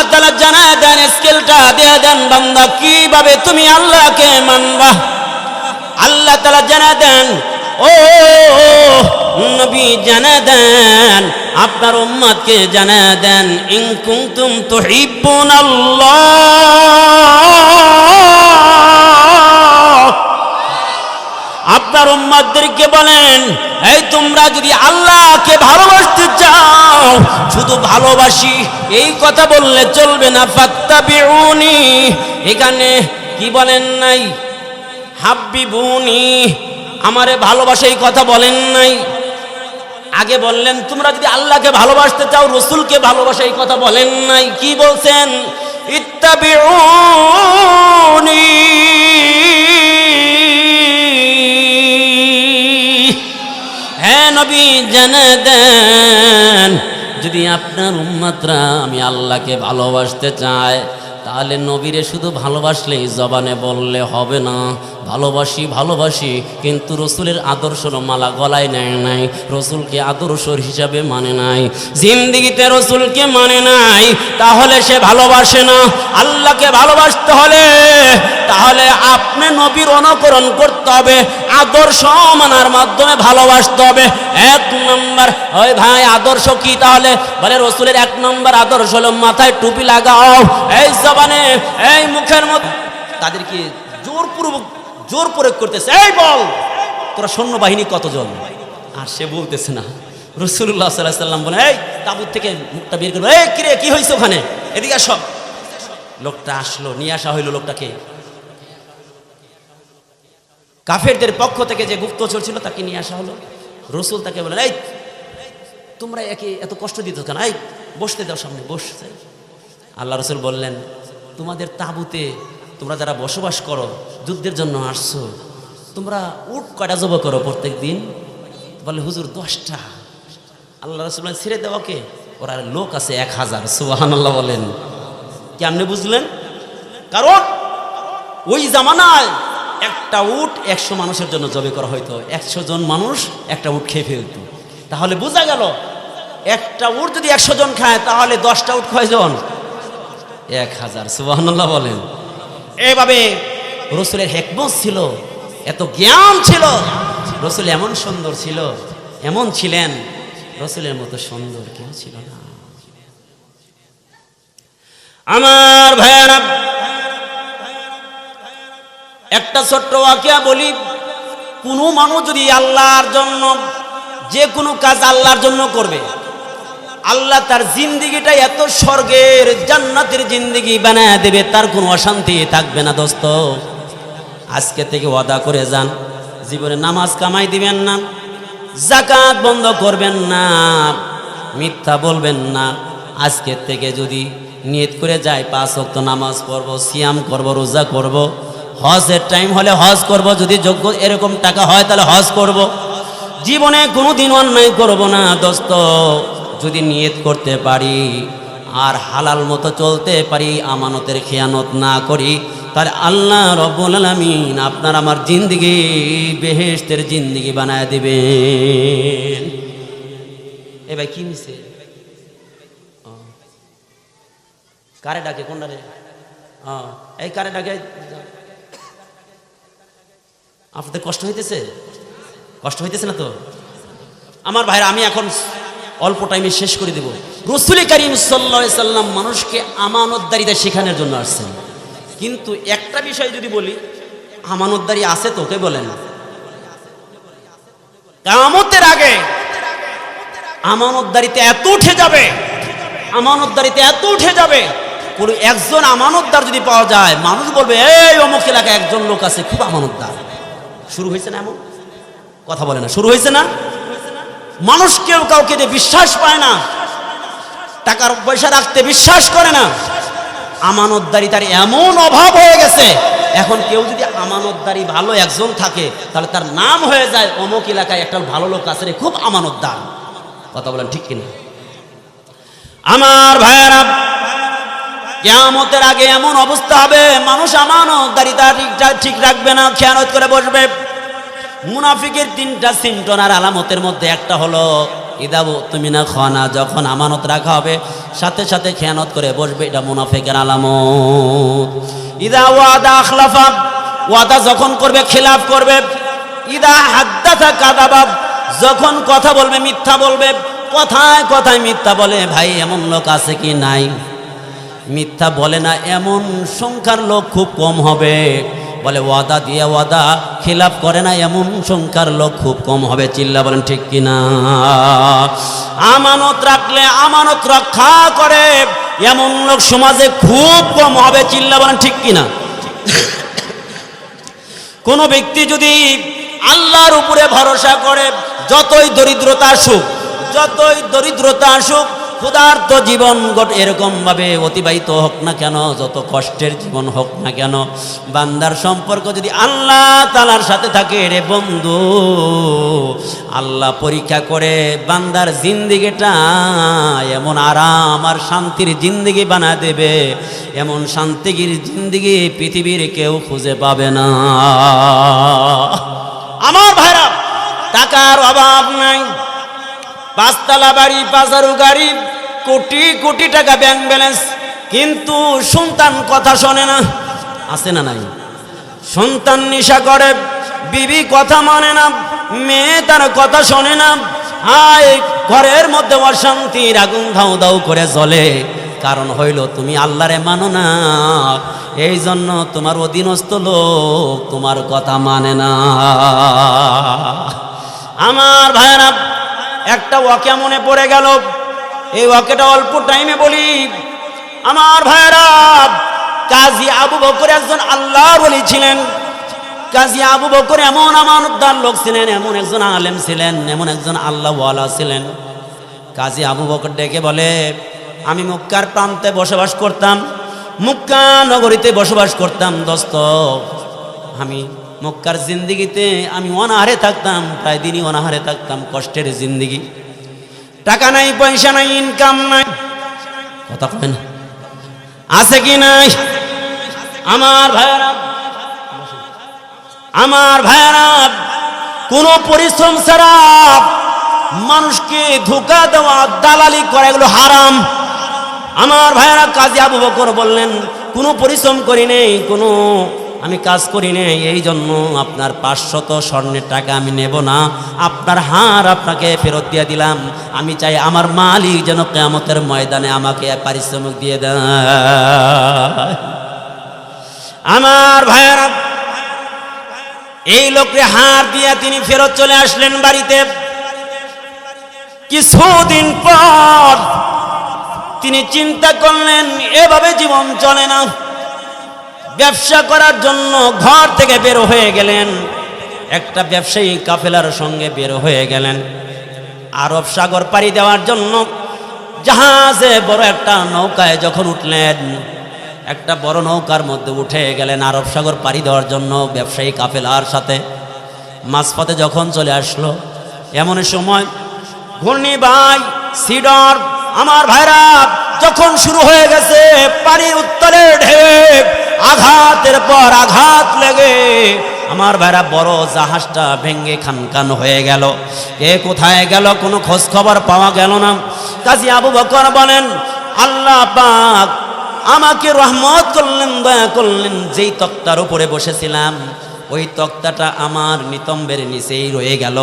আল্লাহ তালা দেন, স্কেলটা দেন, বান্দা, কীভাবে তুমি আল্লাহকে মানবা? আল্লাহ তালা জানা দেন, ও, নবী জানা দেন, আপনার উম্মতকে জানা দেন, ইন কুনতুম তো আল্লাহ আপনার উম্মাদেরকে বলেন, এই তোমরা যদি আল্লাহকে ভালোবাসতে চাও, শুধু ভালোবাসি, এই কথা বললে চলবে না, ফাত্তাবিউনি। এখানে কি বলেন নাই? হাব্বিবুনি, আমারে ভালোবাসে এই কথা বলেন নাই। আগে বললেন, তোমরা যদি আল্লাহকে ভালোবাসতে চাও, রসুলকে ভালোবাসে এই কথা বলেন নাই। কি বলছেন? ইত্তাবিউনি। নবী জানা দেন। যদি আপনার উম্মাত্রা আমি আল্লাহকে ভালোবাসতে চায়, তাহলে নবীরে শুধু ভালোবাসলেই জবানে বললে হবে না। ভালোবাসি ভালোবাসি, কিন্তু রসুলের আদর্শ মালা গলায় নেয় নাই, রসুলকে আদর্শ হিসাবে মানে নাই। জিন্দিগিতে রসুলকে মানে নাই, তাহলে সে ভালোবাসে না। আল্লাহকে ভালোবাসতে হলে, তাহলে আপনি নবীর অনুকরণ করতে হবে, আদর্শ মানার মাধ্যমে ভালোবাসতে হবে। এক নম্বর, ওই ভাই, আদর্শ কি তাহলে? বলে, রসুলের এক নম্বর আদর্শ হলো, মাথায় টুপি লাগাও। এই জবানে, এই মুখের মধ্যে তাদেরকে জোরপূর্বক জোর প্রয়োগ করতেছে, এই বল, তোরা সৈন্যবাহিনী কতজন? আর সে বলতেছে না। রসুল্লাহ সাল্লাহ সাল্লাম বলে, এই তাবুর থেকে মুখটা বের করব এই কিরে, কি হয়েছে ওখানে? এদিকে সব লোকটা আসলো, নিয়ে আসা হইল লোকটাকে। কাফেরদের পক্ষ থেকে যে গুপ্তচর ছিল, তাকে নিয়ে আসা হলো। রসুল তাকে বলেন এই, তোমরা একে এত কষ্ট দিত কেন? এই, বসতে দাও সামনে বসছে আল্লাহ রসুল বললেন, তোমাদের তাঁবুতে তোমরা যারা বসবাস করো যুদ্ধের জন্য আসছো তোমরা উট কয়টা জব করো প্রত্যেক দিন বলে হুজুর দশটা। আল্লাহ রসুল বলেন, ছেড়ে দেওয়াকে ওরা লোক আছে এক হাজার। সুবাহান আল্লাহ বলেন। কেমনে বুঝলেন? কারণ ওই জামানায় একটা উট একশো মানুষের জন্য জবে করা হয়তো একশো জন মানুষ একটা উট খেয়ে ফেলত। তাহলে বোঝা গেল একটা উট যদি একশো জন খায় তাহলে দশটা উট কয়জন? এক হাজার। সুবাহান্লাহ বলেন। এভাবে রসুলের হেকমত ছিল, এত জ্ঞান ছিল, রসুল এমন সুন্দর ছিল, এমন ছিলেন, রসুলের মতো সুন্দর কেউ ছিল না। আমার ভাইয়ারা, একটা ছোট্ট ওয়াকিয়া বলি, কোনো মানুষ যদি আল্লাহর জন্য, যে কোনো কাজ আল্লাহর জন্য করবে আল্লাহ তার জিন্দিগিটা এত স্বর্গের জান্নাতের জিন্দিগি বানায় দেবে, তার কোনো অশান্তি থাকবে না দোস্ত। আজকে থেকে ওয়াদা করে যান, জীবনে নামাজ কামাই দিবেন না জাকাত বন্ধ করবেন না, মিথ্যা বলবেন না। আজকের থেকে যদি নিয়ত করে যায় পাঁচ অক্ত নামাজ পড়ব, সিয়াম করব, রোজা করব, হজের টাইম হলে হজ করব, যদি যোগ্য এরকম টাকা হয়, তাহলে হজ করব। জীবনে কোনো দিন অন্যায় করব না দোস্ত। যদি নিয়ত করতে পারি আর হালাল মতো চলতে পারি, আমানতের খেয়ানত না করি, তাহলে আল্লাহ রব্বুল আলামিন আপনার আমার জিন্দিগি, বেহেশতের জিন্দিগি বানায় দিবেন। এ ভাই কি ও। কারে ডাকে? কোনটা রে এই কারে ডাকে? আপনাদের কষ্ট হইতেছে? কষ্ট হইতেছে না তো? আমার ভাইরা, আমি এখন অল্প টাইমে শেষ করে দেব। রসুল করিম সাল্লা সাল্লাম মানুষকে আমানতদারিতা শেখানোর জন্য আসছেন। কিন্তু একটা বিষয় যদি বলি, আমানতদারি আছে তো, কে বলেন কামতের আগে আমানতদারিতে এত উঠে যাবে, আমানতদারিতে এত উঠে যাবে, কোনো একজন আমানতদার যদি পাওয়া যায়, মানুষ বলবে, এই অমুক এলাকায় একজন লোক আছে, খুব আমানতদার। শুরু হয়েছে না এমন? কথা বলে না। শুরু হয়েছে না? মানুষ কেউ কাউকে দিয়ে বিশ্বাস পায় না। টাকার পয়সা রাখতে বিশ্বাস করে না। আমানতদারিতার এমন অভাব হয়ে গেছে। এখন কেউ যদি আমানতদারি ভালো একজন থাকে তাহলে তার নাম হয়ে যায় অমুক এলাকায় একটা ভালো লোক আছে রে, খুব আমানতদার। কথা বলেন ঠিক কিনা? আমার ভাইয়েরা কেয়ামতের আগে এমন অবস্থা হবে মানুষ আমানতদারিতা ঠিক ঠিক রাখবে না খেয়ানত করে বসবে। মুনাফিকের তিনটা সিমটনার আলামতের মধ্যে একটা হলো, ইদাবু, তুমি না খানা যখন আমানত রাখা হবে, সাথে সাথে খেয়ানত করে বসবে, এটা মুনাফিকের আলামত। ইদা ওয়াদা আখলাফা, ওয়াদা যখন করবে, খেলাফ করবে। ইদা হাদ্দাথা কাদাবাব যখন কথা বলবে, মিথ্যা বলবে, কথায় কথায় মিথ্যা বলে, ভাই, এমন লোক আছে কি নাই? মিথ্যা বলে না, এমন সংখ্যার লোক খুব কম হবে। বলে, ওয়াদা দিয়ে ওয়াদা, খিলাফ করে না এমন সংখ্যার লোক খুব কম হবে। চিল্লা বলেন, ঠিক কিনা আমানত রাখলে আমানত রক্ষা করে এমন লোক সমাজে খুব কম হবে, চিল্লা বলেন, ঠিক কিনা কোনো ব্যক্তি যদি আল্লাহর উপরে ভরসা করে, যতই দরিদ্রতা আসুক, যতই দরিদ্রতা আসুক ক্ষুধার্ত জীবন এরকম ভাবে অতিবাহিত হোক না কেন, যত কষ্টের জীবন হোক না কেন, বান্দার সম্পর্ক যদি আল্লাহ তালার সাথে থাকে রে বন্ধু, আল্লাহ পরীক্ষা করে বান্দার জিন্দিগিটা এমন আরাম আর শান্তির জিন্দিগি বানা দেবে, এমন শান্তিগির জিন্দিগি পৃথিবীর কেউ খুঁজে পাবে না। আমার ভাইরা, টাকার অভাব নাই, পাঁচতলা বাড়ি, পাঁচারু গাড়ি কোটি কোটি টাকা ব্যাংক ব্যালেন্স কিন্তু সন্তান কথা শোনে না। আছে না নাই? সন্তান নিশা করে, বিবি কথা মানে না, মেয়ে তার কথা শোনে না। আয়, ঘরের মধ্যে অশান্তির আগুন ধাউ দাউ করে জ্বলে। কারণ হইল তুমি আল্লাহরে মানো না। এই জন্য তোমার অধীনস্থ লোক তোমার কথা মানে না। আমার ভাইরা একটা ওয়াকে মনে পড়ে গেল। এই ওয়াকেটা অল্প টাইমে বলি। আমার ভাইরা কাজী আবু বকর একজন আল্লাহ বলি ছিলেন। কাজী আবু বকর এমন আমানতদার লোক ছিলেন, এমন একজন আলেম ছিলেন, এমন একজন আল্লাহ আল্লাহওয়ালা ছিলেন। কাজী আবু বকর ডেকে বলে, আমি মুক্কার প্রান্তে বসবাস করতাম, মুক্কা নগরীতে বসবাস করতাম, দোস্ত। আমি মক্কার জিন্দিগিতে আমি অনাহারে থাকতাম, প্রায় দিনই অনাহারে থাকতাম, কষ্টের জিন্দিগি। টাকা নাই, পয়সা নাই ইনকাম নাই। কথা কয় না? আছে কি নাই? আমার ভাইয়ারা আমার ভাইয়ারা, কোনো পরিশ্রম ছাড়া মানুষকে ধোকা দেওয়া, দালালি করা, এগুলো হারাম। আমার ভাইয়ারা কাজী আবু বকর বললেন, কোনো পরিশ্রম করি নেই, কোনো আমি কাজ করি নেই এই জন্য আপনার পাঁচশত স্বর্ণের টাকা আমি নেব না। আপনার হার আপনাকে ফেরত দিয়ে দিলাম। আমি চাই আমার মালিক যেন কেমতের ময়দানে আমাকে পারিশ্রমিক দিয়ে দেয়। আমার ভাইয়ারা, এই লোককে হার দিয়ে তিনি ফেরত চলে আসলেন বাড়িতে। কিছুদিন পর তিনি চিন্তা করলেন, এভাবে জীবন চলে না। ব্যবসা করার জন্য ঘর থেকে বের হয়ে গেলেন। একটা ব্যবসায়ী কাফেলার সঙ্গে বের হয়ে গেলেন। আরব সাগর পাড়ি দেওয়ার জন্য জাহাজে বড় একটা নৌকায় যখন উঠলেন, একটা বড় নৌকার মধ্যে উঠে গেলেন আরব সাগর পাড়ি দেওয়ার জন্য ব্যবসায়ী কাফেলার সাথে। মাঝপথে যখন চলে আসলো, এমন সময় ঘূর্ণিবাই সিডর, আমার ভাইরা, যখন শুরু হয়ে গেছে, পানির উত্তরে ঢেউ আঘাতের পর আঘাত লেগে আমার ভাইরা বড় জাহাজটা ভেঙ্গে খানখান হয়ে গেল। কে কোথায় গেল কোনো খোঁজ খবর পাওয়া গেল না। কাজী আবু বকর বলেন, আল্লাহ পাক আমাকে রহমত করলেন, দয়া করলেন, যেই তক্তার উপরে বসেছিলাম, ওই তক্তাটা আমার নিতম্বের নিচেই রয়ে গেল।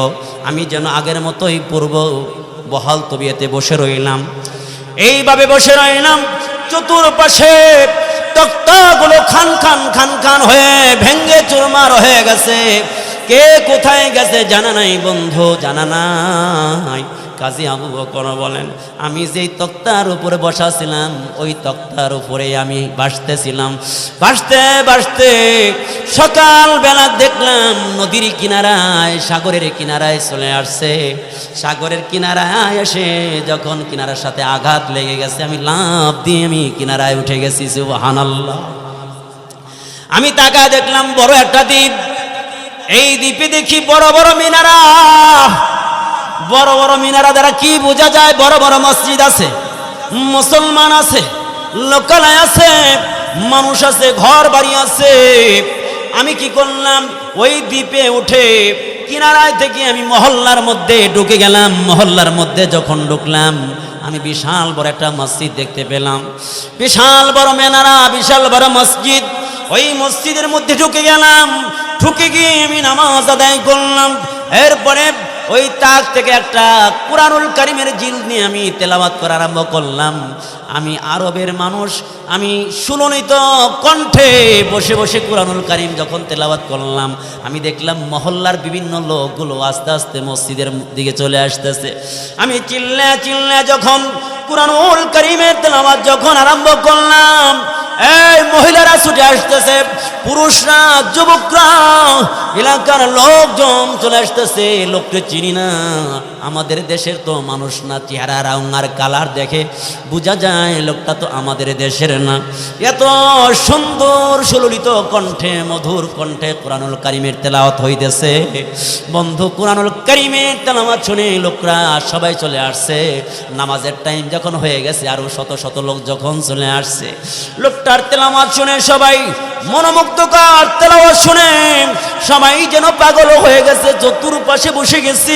আমি যেন আগের মতোই পূর্ব বহাল তবিয়াতে বসে রইলাম। এইভাবে বসে রইলাম, চতুর্পাশে তক্তাগুলো খান খান খান খান হয়ে ভেঙ্গে চুরমার হয়ে গেছে। কে কোথায় গেছে জানা নাই বন্ধু, জানা নাই। কাজী আবু বকর বলেন, আমি যেই তক্তার উপরে বসাছিলাম, ওই তক্তার উপরে আমি বাসতেছিলাম বাসতে বাসতে সকাল বেলা দেখলাম নদীর কিনারায়, সাগরের কিনারায় চলে আসছে। সাগরের কিনারায় এসে যখন কিনারার সাথে আঘাত লেগে গেছে, আমি লাভ দিয়ে আমি কিনারায় উঠে গেছি, সুবহানাল্লাহ। আমি তাকায় দেখলাম, বড় একটা দ্বীপ। এই দ্বীপে দেখি বড় বড় মিনারা। বড় বড় মিনারা দ্বারা কি বোঝা যায়? বড় বড় মসজিদ আছে, মুসলমান আছে, লোকালয় আছে, মানুষ আছে ঘর বাড়ি আছে। আমি কি করলাম? ওই দ্বীপে উঠে কিনারায় থেকে আমি মহল্লার মধ্যে ঢুকে গেলাম। মহল্লার মধ্যে যখন ঢুকলাম, আমি বিশাল বড় একটা মসজিদ দেখতে পেলাম। বিশাল বড় মেনারা, বিশাল বড় মসজিদ। ওই মসজিদের মধ্যে ঢুকে গেলাম। ঢুকে গিয়ে আমি নামাজ আদায় করলাম। এরপরে ওই তাক থেকে একটা কোরআনুল কারিমের জিল নিয়ে আমি তেলাওয়াত করা আরম্ভ করলাম। আমি আরবের মানুষ, আমি সুললিত কণ্ঠে বসে বসে কোরআনুল কারিম যখন তেলাওয়াত করলাম, আমি দেখলাম মহল্লার বিভিন্ন লোকগুলো আস্তে আস্তে মসজিদের দিকে চলে আসতেছে। আমি চিল্লা চিল্লা যখন কোরআনুল কারিমের তেলাওয়াত যখন আরম্ভ করলাম, এই মহিলারা ছুটে আসতেছে, পুরুষরা, যুবকরা এলাকার লোকজন চলে আসতেছে, লোককে চিনি না। আমাদের দেশের তো মানুষ না, চেহারা রাউঙ্গার কালার দেখে বোঝা যায়, লোকটা তো আমাদের দেশের না। এত সুন্দর সুললিত কণ্ঠে, মধুর কণ্ঠে কোরআনুল কারিমের তেলাওয়াত হইতেছে। বন্ধু, কোরআনুল কারিমের তেলাওয়াত শুনে লোকরা সবাই চলে আসছে। নামাজের টাইম যখন হয়ে গেছে, আরও শত শত লোক যখন চলে আসছে। লোকটার তেলাওয়াত শুনে সবাই মনোমুগ্ধকর তেলাওয়াত শুনে সবাই যেন পাগল হয়ে গেছে, চতুর্পাশে বসে গেছি।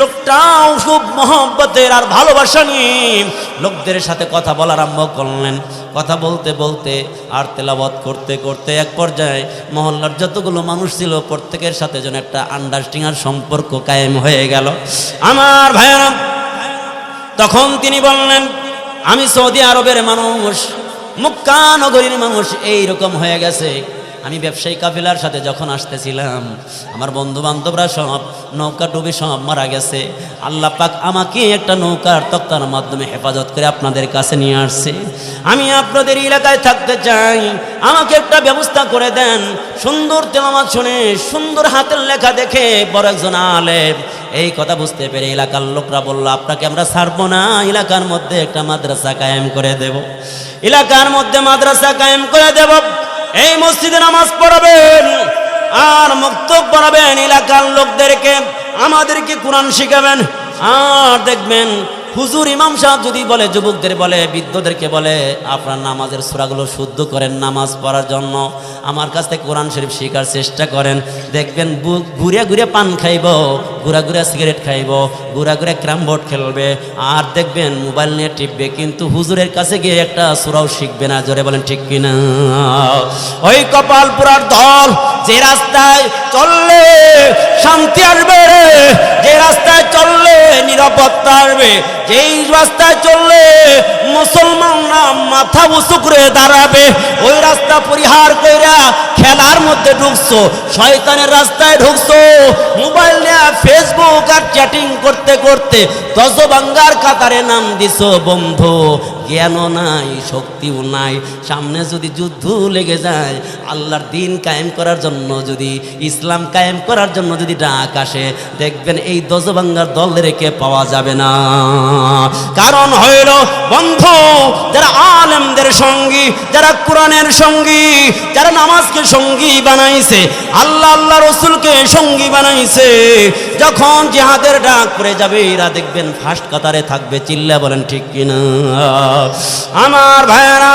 লোকটাও খুব মহব্বতের আর ভালোবাসা নিয়ে লোকদের সাথে কথা বলা আরম্ভ করলেন। কথা বলতে বলতে আর তেলাবত করতে করতে এক পর্যায়ে মহল্লার যতগুলো মানুষ ছিল, প্রত্যেকের সাথে যেন একটা আন্ডারস্ট্যান্ডিং আর সম্পর্ক কায়েম হয়ে গেল। আমার ভাইয়েরা, তখন তিনি বললেন, আমি সৌদি আরবের মানুষ। মক্কা নগরীর মানুষ এই রকম হয়ে গেছে। আমি ব্যবসায়ী কাফিলার সাথে যখন আসতেছিলাম, আমার বন্ধু বান্ধবরা সব নৌকা ডুবে সব মারা গেছে। আল্লাহ পাক আমাকে একটা নৌকার তক্তার মাধ্যমে হেফাজত করে আপনাদের কাছে নিয়ে আসছে। আমি আপনাদের এলাকায় থাকতে চাই। আমাকে একটা ব্যবস্থা করে দেন। সুন্দর তেলামাত শুনে, সুন্দর হাতের লেখা দেখে বড় একজন আলেম, এই কথা বুঝতে পেরে এলাকার লোকরা বলল, আপনাকে আমরা ছাড়বো না। এলাকার মধ্যে একটা মাদ্রাসা কায়েম করে দেব। এলাকার মধ্যে মাদ্রাসা কায়েম করে দেব। এই মসজিদে নামাজ পড়াবেন আর মুক্ত পড়াবেন এলাকার লোকদেরকে আমাদেরকে কোরআন শিখাবেন আর দেখবেন হুজুর ইমাম সাহেব যদি বলে, যুবকদের বলে, বৃদ্ধদেরকে বলে, আপনার নামাজের সুরাগুলো শুদ্ধ করেন নামাজ পড়ার জন্য। আমার কাছ থেকে কোরআন শরীফ শেখার চেষ্টা করেন। দেখবেন ঘুরে ঘুরে পান খাইব, ঘুরা ঘুরে সিগারেট খাইব, ঘুরা ঘুরে ক্রাম বোর্ড খেলবে। আর দেখবেন মোবাইল নিয়ে টিপবে, কিন্তু হুজুরের কাছে গিয়ে একটা সুরাও শিখবে না। জোরে বলেন, ঠিক কিনা? ওই কপালপুরার দল যে রাস্তায় চললে শান্তি আসবে যে রাস্তায় চললে নিরাপত্তা আসবে। যেই রাস্তায় চললে মুসলমানরা মাথা উঁচু করে দাঁড়াবে। ওই রাস্তা পরিহার কইরা খেলার মধ্যে ঢুকছো, শয়তানের রাস্তায় ঢুকছো। মোবাইল নিয়ে ফেসবুক আর চ্যাটিং করতে করতে দশবাঙ্গার কাতারে নাম দিছো, বন্ধু, জ্ঞানও নাই, শক্তিও নাই। সামনে যদি যুদ্ধ লেগে যায়, আল্লাহর দিন কায়েম করার জন্য যদি, ইসলাম কায়েম করার জন্য যদি ডাক আসে, দেখবেন এই দশবাঙ্গার দল রেখে পাওয়া যাবে না। কারণ হইল, বন্ধু, যারা আলেমদের সঙ্গী, যারা কোরআনের সঙ্গী, যারা নামাজকে সঙ্গী বানাইছে, আল্লাহ আল্লাহ রসুলকে সঙ্গী বানাইছে, যখন জিহাদের ডাক পড়ে যাবে, এরা দেখবেন ফার্স্ট কাতারে থাকবে চিল্লা বলেন, ঠিক কিনা আমার ভাইরা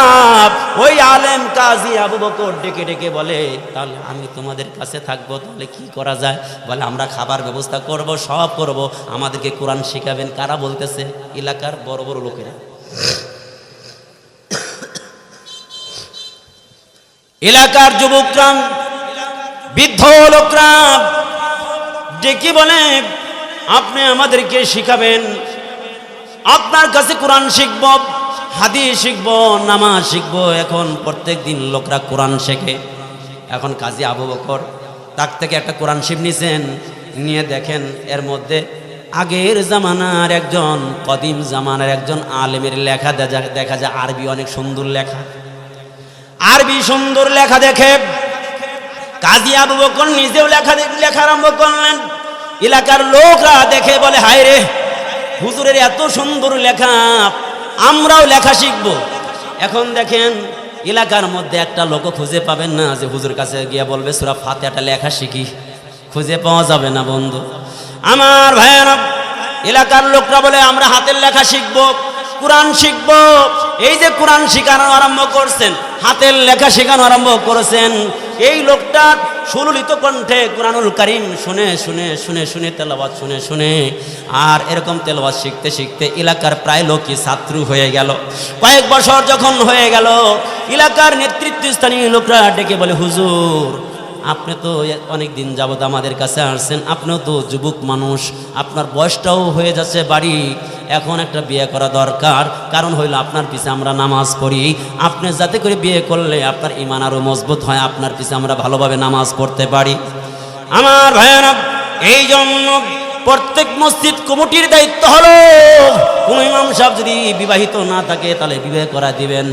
ওই আলেম কাজী আবু বকর ডেকে ডেকে বলে, তাহলে আমি তোমাদের কাছে থাকব, তাহলে কি করা যায়? বলে, আমরা খাবার ব্যবস্থা করব, সব করব, আমাদেরকে কোরআন শেখাবেন, কারা বলতেছে? এলাকার বড় বড় লোকেরা। এলাকার যুবকরা, বৃদ্ধ লোকরা, ডেকে বলে, আপনি আমাদেরকে শিখাবেন। আপনার কাছে কোরআন শিখব হাদি শিখব, নামাজ শিখব। এখন প্রত্যেক দিন লোকরা কোরআন শেখে। এখন কাজী আবু বকর তার থেকে একটা কোরআন শিব নিছেন। নিয়ে দেখেন এর মধ্যে আগের জামানার একজন, কদিম জামানার একজন আলেমের লেখা দেখা- যায় আরবি অনেক সুন্দর লেখা। আরবি সুন্দর লেখা দেখে কাজী আবু বকর নিজেও লেখা লেখা আরম্ভ করলেন। এলাকার লোকরা দেখে বলে, হায় রে, হুজুরের এত সুন্দর লেখা, আমরাও লেখা শিখব। এখন দেখেন, এলাকার মধ্যে একটা লোক খুঁজে পাবেন না যে হুজুর কাছে গিয়ে বলবে, সুরা ফাতে একটা লেখা শিখি। খুঁজে পাওয়া যাবে না, বন্ধু। আমার ভাইয়েরা, এলাকার লোকরা বলে, আমরা হাতের লেখা শিখব, কোরআন শিখব। এই যে কোরআন শেখানো আরম্ভ করছেন, হাতের লেখা শেখানো আরম্ভ করেছেন, এই লোকটা সুললিত কণ্ঠে কোরআনুল করিম শুনে শুনে শুনে শুনে তেলাবাদ শুনে শুনে, আর এরকম তেলাবাদ শিখতে শিখতে এলাকার প্রায় লোকই ছাত্র হয়ে গেল। কয়েক বছর যখন হয়ে গেল, এলাকার নেতৃত্বস্থানীয় লোকরা ডেকে বলে, হুজুর আপনি তো অনেক দিন যাবত আমাদের কাছে আসছেন, আপনিও তো যুবক মানুষ, আপনার বয়সটাও হয়ে যাচ্ছে বাড়ি, এখন একটা বিয়ে করা দরকার, কারণ হইল আপনার পিছে আমরা নামাজ পড়ি, আপনি যাতে করে বিয়ে করলে আপনার ইমান আরও মজবুত হয়, আপনার পিছে আমরা ভালোভাবে নামাজ পড়তে পারি। আমার ভাইয়েরা, এই জন্য প্রত্যেক মসজিদ কমিটির দায়িত্ব হলো, কোন ইমাম সাহেব যদি বিবাহিত না থাকে, তাহলে বিবাহ করা দিবেন।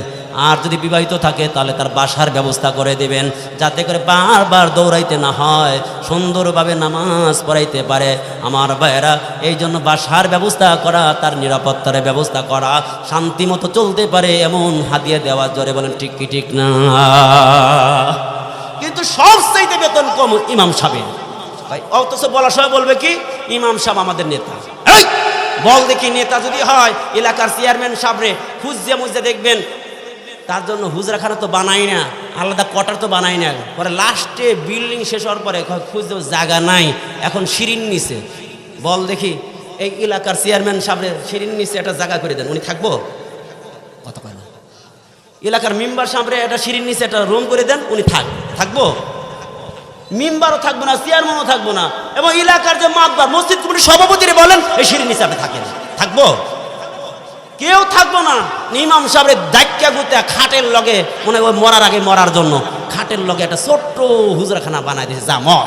আর যদি বিবাহিত থাকে, তাহলে তার বাসার ব্যবস্থা করে দেবেন, যাতে করে বারবার দৌড়াইতে না হয়, সুন্দরভাবে নামাজ পড়াইতে পারে। আমার ভাইয়েরা এই জন্য বাসার ব্যবস্থা করা, তার নিরাপত্তার ব্যবস্থা করা শান্তি মতো চলতে পারে, এমন হাতিয়ে দেওয়া জোরে বলেন, ঠিক কি ঠিক না? কিন্তু সব চাইতে বেতন কম ইমাম সাহেবের। ভাই, অথচ বলার সময় বলবে কি? ইমাম সাহেব আমাদের নেতা। বল দেখি, নেতা যদি হয়, এলাকার চেয়ারম্যান সাহেবরে খুঁজতে মুজতে দেখবেন তার জন্য হুজরাখানা তো বানাই না, আলাদা কোয়ার্টার তো বানাই না। পরে লাস্টে বিল্ডিং শেষ হওয়ার পরে খুঁজতে জায়গা নাই, এখন সিঁড়ির নিচে। বল দেখি, এই এলাকার চেয়ারম্যান সাহেবের সিঁড়ির নিচে একটা জায়গা করে দেন, উনি থাকব? কত কয় এলাকার মেম্বার সামনে একটা সিঁড়ির নিচে একটা রুম করে দেন, উনি থাক, থাকব? মেম্বারও থাকব না, চেয়ারম্যানও থাকব না। এবং এলাকার যে মাতবার, মসজিদ কমিটির সভাপতিরে বলেন, এই সিঁড়ির নিচে আপনি থাকেন, থাকব? কেউ থাকব না। ইমাম সাহেবের দায়িত্বা গুতে খাটের লগে, মনে ওই মরার আগে মরার জন্য। খাটের লগে একটা ছোট্ট হুজরাখানা বানাই দিয়েছে, যা মর।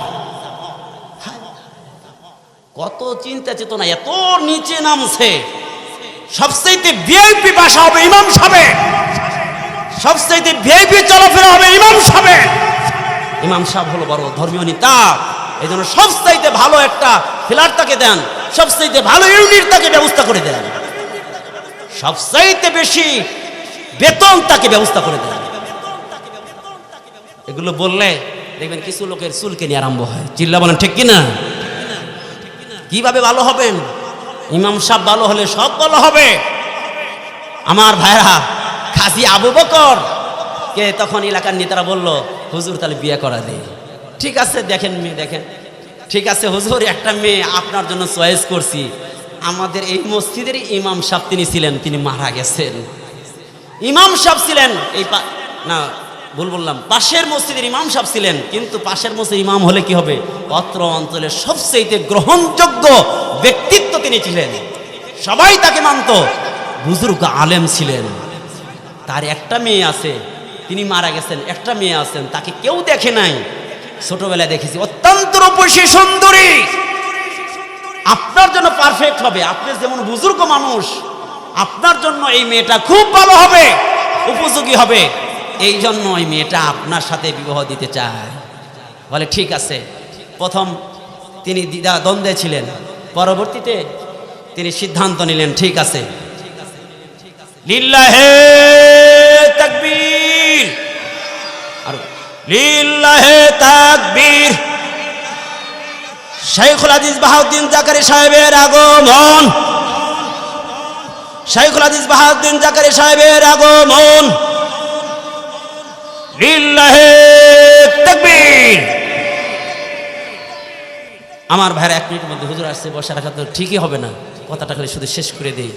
কত চিন্তা চেতনা, এত নিচে নামছে। সবচাইতে ভিআইপি বাসা হবে ইমাম সাহেব সবচাইতে ভিআইপি চলাফেরা হবে ইমাম সাহেব ইমাম সাহেব হলো বড় ধর্মীয় নেতা। এই জন্য সবচাইতে ভালো একটা ফ্ল্যাট তাকে দেন, সবচাইতে ভালো ইউনিট তাকে ব্যবস্থা করে দেন। সবচাইতে বেশি বেতন তাকে ব্যবস্থা করে দেন। এগুলো বললে দেখবেন কিছু লোকের চুলকে নিয়ে আরম্ভ হয়। চিল্লা বলেন, ঠিক কিনা? কীভাবে ভালো হবেন? ইমাম সাহেব ভালো হলে সব ভালো হবে। আমার ভাইরা খাসি আবু বকর, কে তখন এলাকার নেতারা বলল, হুজুর, তাহলে বিয়ে করা দে। ঠিক আছে, দেখেন মেয়ে, দেখেন। ঠিক আছে, হুজুর, একটা মেয়ে আপনার জন্য চয়েস করছি। আমাদের এই মসজিদের ইমাম সাহেব তিনি ছিলেন, তিনি মারা গেছেন। ইমাম সাহেব ছিলেন, এই না, ভুল বললাম, পাশের মসজিদের ইমাম সাহেব ছিলেন, কিন্তু পাশের মসজিদ ইমাম হলে কি হবে? অত্র অঞ্চলের সবচেয়ে গ্রহণযোগ্য ব্যক্তিত্ব তিনি ছিলেন। সবাই তাকে মানত। বুজুর্গ আলেম ছিলেন। তার একটা মেয়ে আছে, তিনি মারা গেছেন, একটা মেয়ে আছেন, তাকে কেউ দেখে নাই। ছোটবেলায় দেখেছি, অত্যন্ত রূপসী সুন্দরী। আপনার জন্য পারফেক্ট হবে। আপনি যেমন বুজুর্গ মানুষ, আপনার জন্য এই মেয়েটা খুব ভালো হবে, উপযোগী হবে। এই জন্য ওই মেয়েটা আপনার সাথে বিবাহ দিতে চায়। বলে, ঠিক আছে। প্রথম তিনি দ্বিধা দ্বন্দ্বে ছিলেন। পরবর্তীতে তিনি সিদ্ধান্ত নিলেন, ঠিক আছে। লিল্লাহে তাকবীর। আর, লিল্লাহে তাকবীর। শাইখুল আজিজ বাহাউদ্দিন জাকারি সাহেবের আগমন। শাইখুল আজিজ বাহাউদ্দিন জাকারি সাহেবের আগমন। আমার ভাইয়ের এক মিনিটের মধ্যে হুজুর আসছে, বসে রাখা তো ঠিকই হবে না। কথাটা খালি শুধু শেষ করে দেই।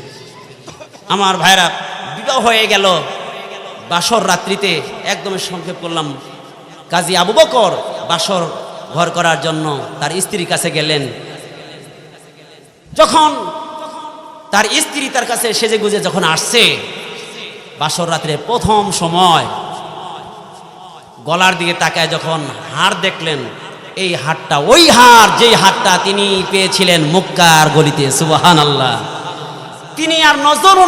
আমার ভাইরা বিবাহ হয়ে গেল। বাসর রাত্রিতে একদমই সংক্ষেপ করলাম। কাজী আবু বকর বাসর ঘর করার জন্য তার স্ত্রীর কাছে গেলেন। যখন তার স্ত্রী তার কাছে সেজে গুজে যখন আসছে, বাসর রাত্রে প্রথম সময় গলার দিকে তাকায় যখন হাড় দেখলেন, এই হাটটা ওই হার যেই হাটটা তিনি পেয়েছিলেন মুক্কার গলিতে সুবাহান আল্লাহ তিনি আর নজর